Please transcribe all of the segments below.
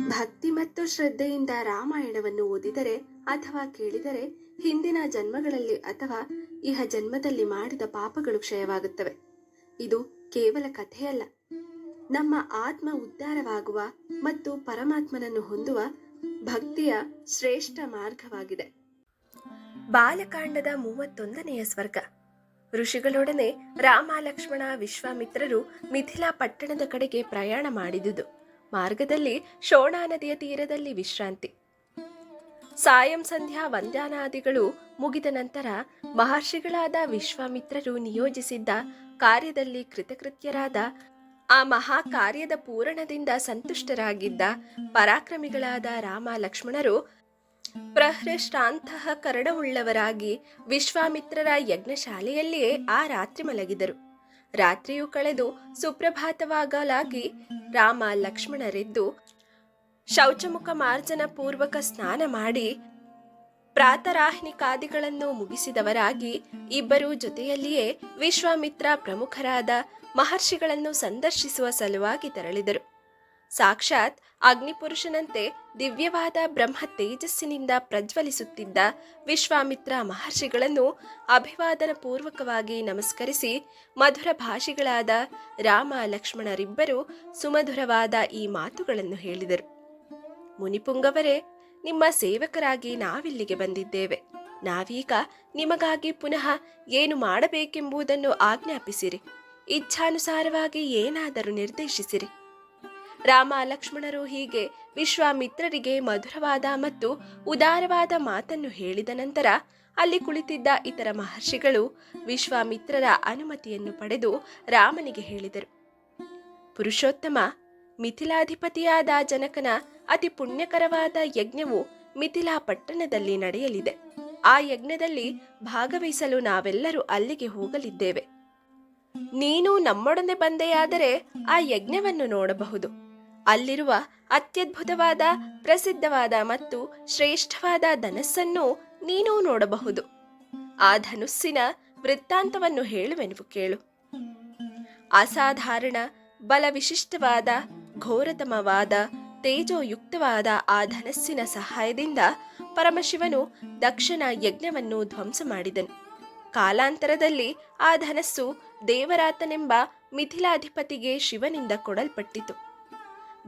ಭಕ್ತಿ ಮತ್ತು ಶ್ರದ್ಧೆಯಿಂದ ರಾಮಾಯಣವನ್ನು ಓದಿದರೆ ಅಥವಾ ಕೇಳಿದರೆ ಹಿಂದಿನ ಜನ್ಮಗಳಲ್ಲಿ ಅಥವಾ ಇಹ ಜನ್ಮದಲ್ಲಿ ಮಾಡಿದ ಪಾಪಗಳು ಕ್ಷಯವಾಗುತ್ತವೆ. ಇದು ಕೇವಲ ಕಥೆಯಲ್ಲ. ನಮ್ಮ ಆತ್ಮ ಉದ್ಧಾರವಾಗುವ ಮತ್ತು ಪರಮಾತ್ಮನನ್ನು ಹೊಂದುವ ಭಕ್ತಿಯ ಶ್ರೇಷ್ಠ ಮಾರ್ಗವಾಗಿದೆ. ಬಾಲಕಾಂಡದ ಮೂವತ್ತೊಂದನೆಯ ಸ್ವರ್ಗ. ಋಷಿಗಳೊಡನೆ ರಾಮ ಲಕ್ಷ್ಮಣ ವಿಶ್ವಾಮಿತ್ರರು ಮಿಥಿಲಾ ಪಟ್ಟಣದ ಕಡೆಗೆ ಪ್ರಯಾಣ ಮಾಡಿದುದು. ಮಾರ್ಗದಲ್ಲಿ ಶೋಣಾ ನದಿಯ ತೀರದಲ್ಲಿ ವಿಶ್ರಾಂತಿ. ಸಾಯಂ ಸಂಧ್ಯಾ ವಂದ್ಯಾನಾದಿಗಳು ಮುಗಿದ ನಂತರ ಮಹರ್ಷಿಗಳಾದ ವಿಶ್ವಾಮಿತ್ರರು ನಿಯೋಜಿಸಿದ್ದ ಕಾರ್ಯದಲ್ಲಿ ಕೃತಕೃತ್ಯರಾದ ಆ ಮಹಾ ಕಾರ್ಯದ ಪೂರಣದಿಂದ ಸಂತುಷ್ಟರಾಗಿದ್ದ ಪರಾಕ್ರಮಿಗಳಾದ ರಾಮ ಲಕ್ಷ್ಮಣರು ಪ್ರಹೃಷ್ಟಾಂತಹ ಕರಡವುಳ್ಳವರಾಗಿ ವಿಶ್ವಾಮಿತ್ರರ ಯಜ್ಞಶಾಲೆಯಲ್ಲಿಯೇ ಆ ರಾತ್ರಿ ಮಲಗಿದರು. ರಾತ್ರಿಯು ಕಳೆದು ಸುಪ್ರಭಾತವಾಗಲಾಗಿ ರಾಮ ಲಕ್ಷ್ಮಣರೆದ್ದು ಶೌಚಮುಖ ಮಾರ್ಜನ ಪೂರ್ವಕ ಸ್ನಾನ ಮಾಡಿ ಪ್ರಾತರಾಹ್ನಿಕಾದಿಗಳನ್ನು ಮುಗಿಸಿದವರಾಗಿ ಇಬ್ಬರೂ ಜೊತೆಯಲ್ಲಿಯೇ ವಿಶ್ವಾಮಿತ್ರ ಪ್ರಮುಖರಾದ ಮಹರ್ಷಿಗಳನ್ನು ಸಂದರ್ಶಿಸುವ ಸಲುವಾಗಿ ತೆರಳಿದರು. ಸಾಕ್ಷಾತ್ ಅಗ್ನಿಪುರುಷನಂತೆ ದಿವ್ಯವಾದ ಬ್ರಹ್ಮ ತೇಜಸ್ಸಿನಿಂದ ಪ್ರಜ್ವಲಿಸುತ್ತಿದ್ದ ವಿಶ್ವಾಮಿತ್ರ ಮಹರ್ಷಿಗಳನ್ನು ಅಭಿವಾದನ ಪೂರ್ವಕವಾಗಿ ನಮಸ್ಕರಿಸಿ ಮಧುರ ಭಾಷಿಗಳಾದ ರಾಮ ಲಕ್ಷ್ಮಣರಿಬ್ಬರು ಸುಮಧುರವಾದ ಈ ಮಾತುಗಳನ್ನು ಹೇಳಿದರು. ಮುನಿಪುಂಗವರೇ, ನಿಮ್ಮ ಸೇವಕರಾಗಿ ನಾವಿಲ್ಲಿಗೆ ಬಂದಿದ್ದೇವೆ. ನಾವೀಗ ನಿಮಗಾಗಿ ಪುನಃ ಏನು ಮಾಡಬೇಕೆಂಬುದನ್ನು ಆಜ್ಞಾಪಿಸಿರಿ. ಇಚ್ಛಾನುಸಾರವಾಗಿ ಏನಾದರೂ ನಿರ್ದೇಶಿಸಿರಿ. ರಾಮ ಲಕ್ಷ್ಮಣರು ಹೀಗೆ ವಿಶ್ವಾಮಿತ್ರರಿಗೆ ಮಧುರವಾದ ಮತ್ತು ಉದಾರವಾದ ಮಾತನ್ನು ಹೇಳಿದ ನಂತರ ಅಲ್ಲಿ ಕುಳಿತಿದ್ದ ಇತರ ಮಹರ್ಷಿಗಳು ವಿಶ್ವಾಮಿತ್ರರ ಅನುಮತಿಯನ್ನು ಪಡೆದು ರಾಮನಿಗೆ ಹೇಳಿದರು. ಪುರುಷೋತ್ತಮ, ಮಿಥಿಲಾಧಿಪತಿಯಾದ ಜನಕನ ಅತಿ ಪುಣ್ಯಕರವಾದ ಯಜ್ಞವು ಮಿಥಿಲಾ ಪಟ್ಟಣದಲ್ಲಿ ನಡೆಯಲಿದೆ. ಆ ಯಜ್ಞದಲ್ಲಿ ಭಾಗವಹಿಸಲು ನಾವೆಲ್ಲರೂ ಅಲ್ಲಿಗೆ ಹೋಗಲಿದ್ದೇವೆ. ನೀನು ನಮ್ಮೊಡನೆ ಬಂದೆಯಾದರೆ ಆ ಯಜ್ಞವನ್ನು ನೋಡಬಹುದು. ಅಲ್ಲಿರುವ ಅತ್ಯದ್ಭುತವಾದ, ಪ್ರಸಿದ್ಧವಾದ ಮತ್ತು ಶ್ರೇಷ್ಠವಾದ ಧನಸ್ಸನ್ನು ನೀನೂ ನೋಡಬಹುದು. ಆ ಧನುಸ್ಸಿನ ವೃತ್ತಾಂತವನ್ನು ಹೇಳುವೆನು ಕೇಳು. ಅಸಾಧಾರಣ, ಬಲವಿಶಿಷ್ಟವಾದ, ಘೋರತಮವಾದ, ತೇಜೋಯುಕ್ತವಾದ ಆ ಧನಸ್ಸಿನ ಸಹಾಯದಿಂದ ಪರಮಶಿವನು ದಕ್ಷನ ಯಜ್ಞವನ್ನು ಧ್ವಂಸ ಮಾಡಿದನು. ಕಾಲಾಂತರದಲ್ಲಿ ಆ ಧನಸ್ಸು ದೇವರಾತನೆಂಬ ಮಿಥಿಲಾಧಿಪತಿಗೆ ಶಿವನಿಂದ ಕೊಡಲ್ಪಟ್ಟಿತು.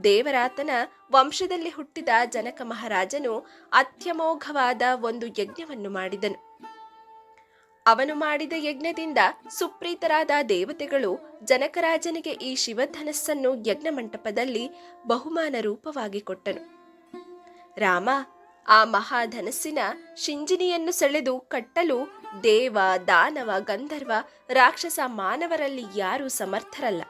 ದೇವರಾತನ ವಂಶದಲ್ಲಿ ಹುಟ್ಟಿದ ಜನಕ ಮಹಾರಾಜನು ಅತ್ಯಮೋಘವಾದ ಒಂದು ಯಜ್ಞವನ್ನು ಮಾಡಿದನು. ಅವನು ಮಾಡಿದ ಯಜ್ಞದಿಂದ ಸುಪ್ರೀತರಾದ ದೇವತೆಗಳು ಜನಕರಾಜನಿಗೆ ಈ ಶಿವಧನಸ್ಸನ್ನು ಯಜ್ಞ ಮಂಟಪದಲ್ಲಿ ಬಹುಮಾನ ರೂಪವಾಗಿ ಕೊಟ್ಟನು. ರಾಮ ಆ ಮಹಾಧನಸ್ಸಿನ ಶಿಂಜಿನಿಯನ್ನು ಸೆಳೆದು ಕಟ್ಟಲು ದೇವ, ದಾನವ, ಗಂಧರ್ವ, ರಾಕ್ಷಸ, ಮಾನವರಲ್ಲಿ ಯಾರೂ ಸಮರ್ಥರಲ್ಲ.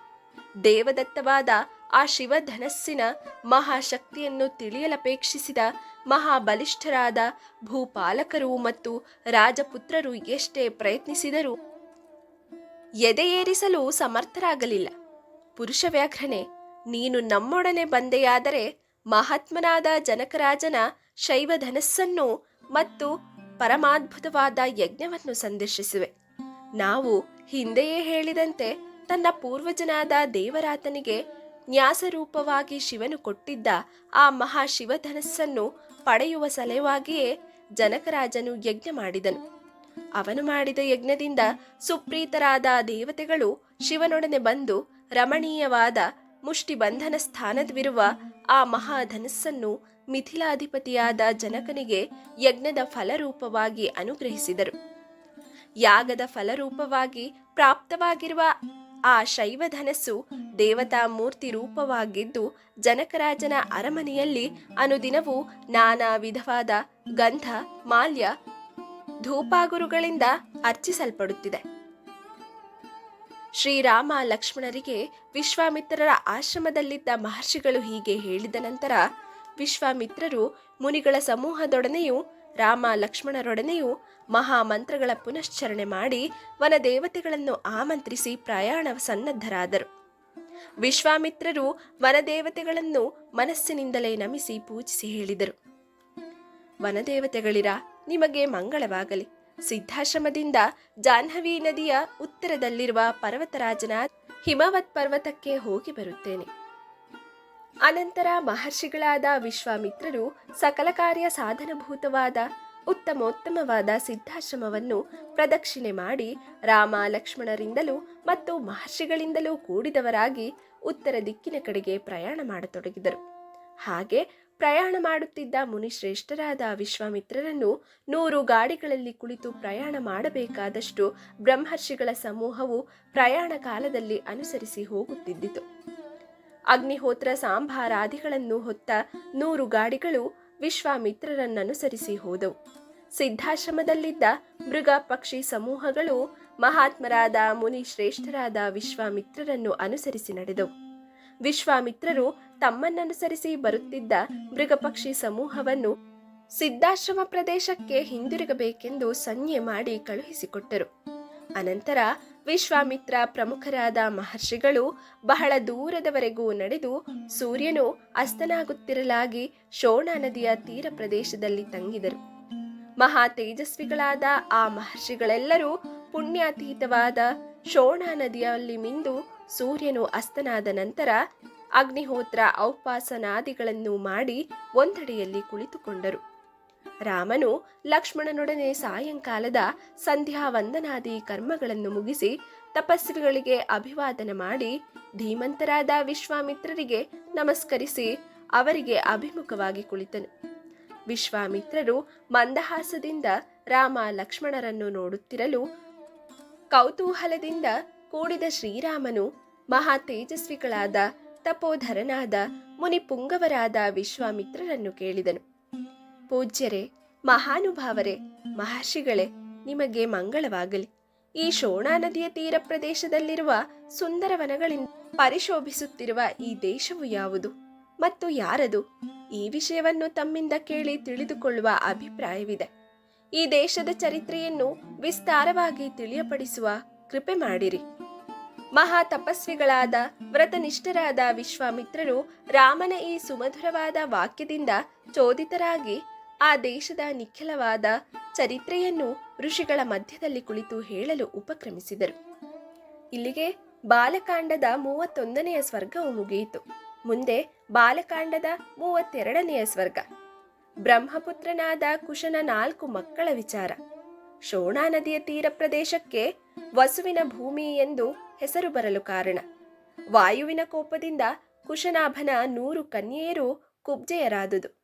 ದೇವದತ್ತವಾದ ಆ ಶಿವಧನಸ್ಸಿನ ಮಹಾಶಕ್ತಿಯನ್ನು ತಿಳಿಯಲಪೇಕ್ಷಿಸಿದ ಮಹಾಬಲಿಷ್ಠರಾದ ಭೂಪಾಲಕರು ಮತ್ತು ರಾಜಪುತ್ರರು ಎಷ್ಟೇ ಪ್ರಯತ್ನಿಸಿದರೂ ಎದೆಯೇರಿಸಲು ಸಮರ್ಥರಾಗಲಿಲ್ಲ. ಪುರುಷ ವ್ಯಾಘ್ರನೆ, ನೀನು ನಮ್ಮೊಡನೆ ಬಂದೆಯಾದರೆ ಮಹಾತ್ಮನಾದ ಜನಕರಾಜನ ಶೈವಧನಸ್ಸನ್ನು ಮತ್ತು ಪರಮಾದ್ಭುತವಾದ ಯಜ್ಞವನ್ನು ಸಂದರ್ಶಿಸುವೆ. ನಾವು ಹಿಂದೆಯೇ ಹೇಳಿದಂತೆ ತನ್ನ ಪೂರ್ವಜನಾದ ದೇವರಾತನಿಗೆ ನ್ಯಾಸರೂಪವಾಗಿ ಶಿವನು ಕೊಟ್ಟಿದ್ದ ಆ ಮಹಾಶಿವಧನಸ್ಸನ್ನು ಪಡೆಯುವ ಸಲುವಾಗಿಯೇ ಜನಕರಾಜನು ಯಜ್ಞ ಮಾಡಿದನು. ಅವನು ಮಾಡಿದ ಯಜ್ಞದಿಂದ ಸುಪ್ರೀತರಾದ ದೇವತೆಗಳು ಶಿವನೊಡನೆ ಬಂದು ರಮಣೀಯವಾದ ಮುಷ್ಟಿಬಂಧನ ಸ್ಥಾನದವಿರುವ ಆ ಮಹಾಧನಸ್ಸನ್ನು ಮಿಥಿಲಾಧಿಪತಿಯಾದ ಜನಕನಿಗೆ ಯಜ್ಞದ ಫಲರೂಪವಾಗಿ ಅನುಗ್ರಹಿಸಿದರು. ಯಾಗದ ಫಲರೂಪವಾಗಿ ಪ್ರಾಪ್ತವಾಗಿರುವ ಆ ಶೈವಧನಸ್ಸು ದೇವತಾ ಮೂರ್ತಿ ರೂಪವಾಗಿದ್ದು ಜನಕರಾಜನ ಅರಮನೆಯಲ್ಲಿ ಅನುದಿನವೂ ನಾನಾ ವಿಧವಾದ ಗಂಧ, ಮಾಲ್ಯ, ಧೂಪಾಗುರುಗಳಿಂದ ಅರ್ಚಿಸಲ್ಪಡುತ್ತಿದೆ. ಶ್ರೀರಾಮ ಲಕ್ಷ್ಮಣರಿಗೆ ವಿಶ್ವಾಮಿತ್ರರ ಆಶ್ರಮದಲ್ಲಿದ್ದ ಮಹರ್ಷಿಗಳು ಹೀಗೆ ಹೇಳಿದ ನಂತರ ವಿಶ್ವಾಮಿತ್ರರು ಮುನಿಗಳ ಸಮೂಹದೊಡನೆಯೂ ರಾಮ ಲಕ್ಷ್ಮಣರೊಡನೆಯೂ ಮಹಾಮಂತ್ರಗಳ ಪುನಶ್ಚರಣೆ ಮಾಡಿ ವನದೇವತೆಗಳನ್ನು ಆಮಂತ್ರಿಸಿ ಪ್ರಯಾಣ ಸನ್ನದ್ಧರಾದರು. ವಿಶ್ವಾಮಿತ್ರರು ವನದೇವತೆಗಳನ್ನು ಮನಸ್ಸಿನಿಂದಲೇ ನಮಿಸಿ ಪೂಜಿಸಿ ಹೇಳಿದರು. ವನದೇವತೆಗಳಿರ, ನಿಮಗೆ ಮಂಗಳವಾಗಲಿ. ಸಿದ್ಧಾಶ್ರಮದಿಂದ ಜಾಹ್ನವಿ ನದಿಯ ಉತ್ತರದಲ್ಲಿರುವ ಪರ್ವತರಾಜನ ಹಿಮವತ್ ಪರ್ವತಕ್ಕೆ ಹೋಗಿ ಬರುತ್ತೇನೆ. ಅನಂತರ ಮಹರ್ಷಿಗಳಾದ ವಿಶ್ವಾಮಿತ್ರರು ಸಕಲ ಕಾರ್ಯ ಸಾಧನಭೂತವಾದ ಉತ್ತಮೋತ್ತಮವಾದ ಸಿದ್ಧಾಶ್ರಮವನ್ನು ಪ್ರದಕ್ಷಿಣೆ ಮಾಡಿ ರಾಮ ಲಕ್ಷ್ಮಣರಿಂದಲೂ ಮತ್ತು ಮಹರ್ಷಿಗಳಿಂದಲೂ ಕೂಡಿದವರಾಗಿ ಉತ್ತರ ದಿಕ್ಕಿನ ಕಡೆಗೆ ಪ್ರಯಾಣ ಮಾಡತೊಡಗಿದರು. ಹಾಗೆ ಪ್ರಯಾಣ ಮಾಡುತ್ತಿದ್ದ ಮುನಿಶ್ರೇಷ್ಠರಾದ ವಿಶ್ವಾಮಿತ್ರರನ್ನು ನೂರು ಗಾಡಿಗಳಲ್ಲಿ ಕುಳಿತು ಪ್ರಯಾಣ ಮಾಡಬೇಕಾದಷ್ಟು ಬ್ರಹ್ಮರ್ಷಿಗಳ ಸಮೂಹವು ಪ್ರಯಾಣ ಕಾಲದಲ್ಲಿ ಅನುಸರಿಸಿ ಹೋಗುತ್ತಿದ್ದಿತು. ಅಗ್ನಿಹೋತ್ರ ಸಾಂಬಾರಾದಿಗಳನ್ನು ಹೊತ್ತ ನೂರು ಗಾಡಿಗಳು ವಿಶ್ವಾಮಿತ್ರರನ್ನನುಸರಿಸಿ ಹೋದವು. ಸಿದ್ಧಾಶ್ರಮದಲ್ಲಿದ್ದ ಮೃಗ ಪಕ್ಷಿ ಸಮೂಹಗಳು ಮಹಾತ್ಮರಾದ ಮುನಿ ಶ್ರೇಷ್ಠರಾದ ವಿಶ್ವಾಮಿತ್ರರನ್ನು ಅನುಸರಿಸಿ ನಡೆದವು. ವಿಶ್ವಾಮಿತ್ರರು ತಮ್ಮನ್ನನುಸರಿಸಿ ಬರುತ್ತಿದ್ದ ಮೃಗಪಕ್ಷಿ ಸಮೂಹವನ್ನು ಸಿದ್ಧಾಶ್ರಮ ಪ್ರದೇಶಕ್ಕೆ ಹಿಂದಿರುಗಬೇಕೆಂದು ಸಂಜ್ಞೆ ಮಾಡಿ ಕಳುಹಿಸಿಕೊಟ್ಟರು. ಅನಂತರ ವಿಶ್ವಾಮಿತ್ರ ಪ್ರಮುಖರಾದ ಮಹರ್ಷಿಗಳು ಬಹಳ ದೂರದವರೆಗೂ ನಡೆದು ಸೂರ್ಯನು ಅಸ್ತನಾಗುತ್ತಿರಲಾಗಿ ಶೋಣ ನದಿಯ ತೀರ ಪ್ರದೇಶದಲ್ಲಿ ತಂಗಿದರು. ಮಹಾ ತೇಜಸ್ವಿಗಳಾದ ಆ ಮಹರ್ಷಿಗಳೆಲ್ಲರೂ ಪುಣ್ಯಾತೀತವಾದ ಶೋಣ ನದಿಯಲ್ಲಿ ಮಿಂದು ಸೂರ್ಯನು ಅಸ್ತನಾದ ನಂತರ ಅಗ್ನಿಹೋತ್ರ ಔಪಾಸನಾದಿಗಳನ್ನು ಮಾಡಿ ಒಂದೆಡೆಯಲ್ಲಿ ಕುಳಿತುಕೊಂಡರು. ರಾಮನು ಲಕ್ಷ್ಮಣನೊಡನೆ ಸಾಯಂಕಾಲದ ಸಂಧ್ಯಾ ವಂದನಾದಿ ಕರ್ಮಗಳನ್ನು ಮುಗಿಸಿ ತಪಸ್ವಿಗಳಿಗೆ ಅಭಿವಾದನ ಮಾಡಿ ಧೀಮಂತರಾದ ವಿಶ್ವಾಮಿತ್ರರಿಗೆ ನಮಸ್ಕರಿಸಿ ಅವರಿಗೆ ಅಭಿಮುಖವಾಗಿ ಕುಳಿತನು. ವಿಶ್ವಾಮಿತ್ರರು ಮಂದಹಾಸದಿಂದ ರಾಮ ಲಕ್ಷ್ಮಣರನ್ನು ನೋಡುತ್ತಿರಲು ಕೌತೂಹಲದಿಂದ ಕೂಡಿದ ಶ್ರೀರಾಮನು ಮಹಾ ತೇಜಸ್ವಿಗಳಾದ ತಪೋಧರನಾದ ಮುನಿಪುಂಗವರಾದ ವಿಶ್ವಾಮಿತ್ರರನ್ನು ಕೇಳಿದನು. ಪೂಜ್ಯರೇ, ಮಹಾನುಭಾವರೇ, ಮಹರ್ಷಿಗಳೇ, ನಿಮಗೆ ಮಂಗಳವಾಗಲಿ. ಈ ಶೋಣಾ ನದಿಯ ತೀರ ಪ್ರದೇಶದಲ್ಲಿರುವ ಸುಂದರ ವನಗಳಿಂದ ಪರಿಶೋಭಿಸುತ್ತಿರುವ ಈ ದೇಶವು ಯಾವುದು? ಮತ್ತು ಯಾರದು? ಈ ವಿಷಯವನ್ನು ತಮ್ಮಿಂದ ಕೇಳಿ ತಿಳಿದುಕೊಳ್ಳುವ ಅಭಿಪ್ರಾಯವಿದೆ. ಈ ದೇಶದ ಚರಿತ್ರೆಯನ್ನು ವಿಸ್ತಾರವಾಗಿ ತಿಳಿಯಪಡಿಸುವ ಕೃಪೆ ಮಾಡಿರಿ. ಮಹಾ ತಪಸ್ವಿಗಳಾದ ವ್ರತನಿಷ್ಠರಾದ ವಿಶ್ವಾಮಿತ್ರರು ರಾಮನ ಈ ಸುಮಧುರವಾದ ವಾಕ್ಯದಿಂದ ಚೋದಿತರಾಗಿ ಆ ದೇಶದ ನಿಖಿಲವಾದ ಚರಿತ್ರೆಯನ್ನು ಋಷಿಗಳ ಮಧ್ಯದಲ್ಲಿ ಕುಳಿತು ಹೇಳಲು ಉಪಕ್ರಮಿಸಿದರು. ಇಲ್ಲಿಗೆ ಬಾಲಕಾಂಡದ ಮೂವತ್ತೊಂದನೆಯ ಸ್ವರ್ಗವು ಮುಗಿಯಿತು. ಮುಂದೆ ಬಾಲಕಾಂಡದ ಮೂವತ್ತೆರಡನೆಯ ಸ್ವರ್ಗ. ಬ್ರಹ್ಮಪುತ್ರನಾದ ಕುಶನ ನಾಲ್ಕು ಮಕ್ಕಳ ವಿಚಾರ. ಶೋಣಾ ನದಿಯ ತೀರ ಪ್ರದೇಶಕ್ಕೆ ವಸುವಿನ ಭೂಮಿ ಎಂದು ಹೆಸರು ಬರಲು ಕಾರಣ. ವಾಯುವಿನ ಕೋಪದಿಂದ ಕುಶನಾಭನ ನೂರು ಕನ್ಯೆಯರು ಕುಬ್ಜೆಯರಾದುದು.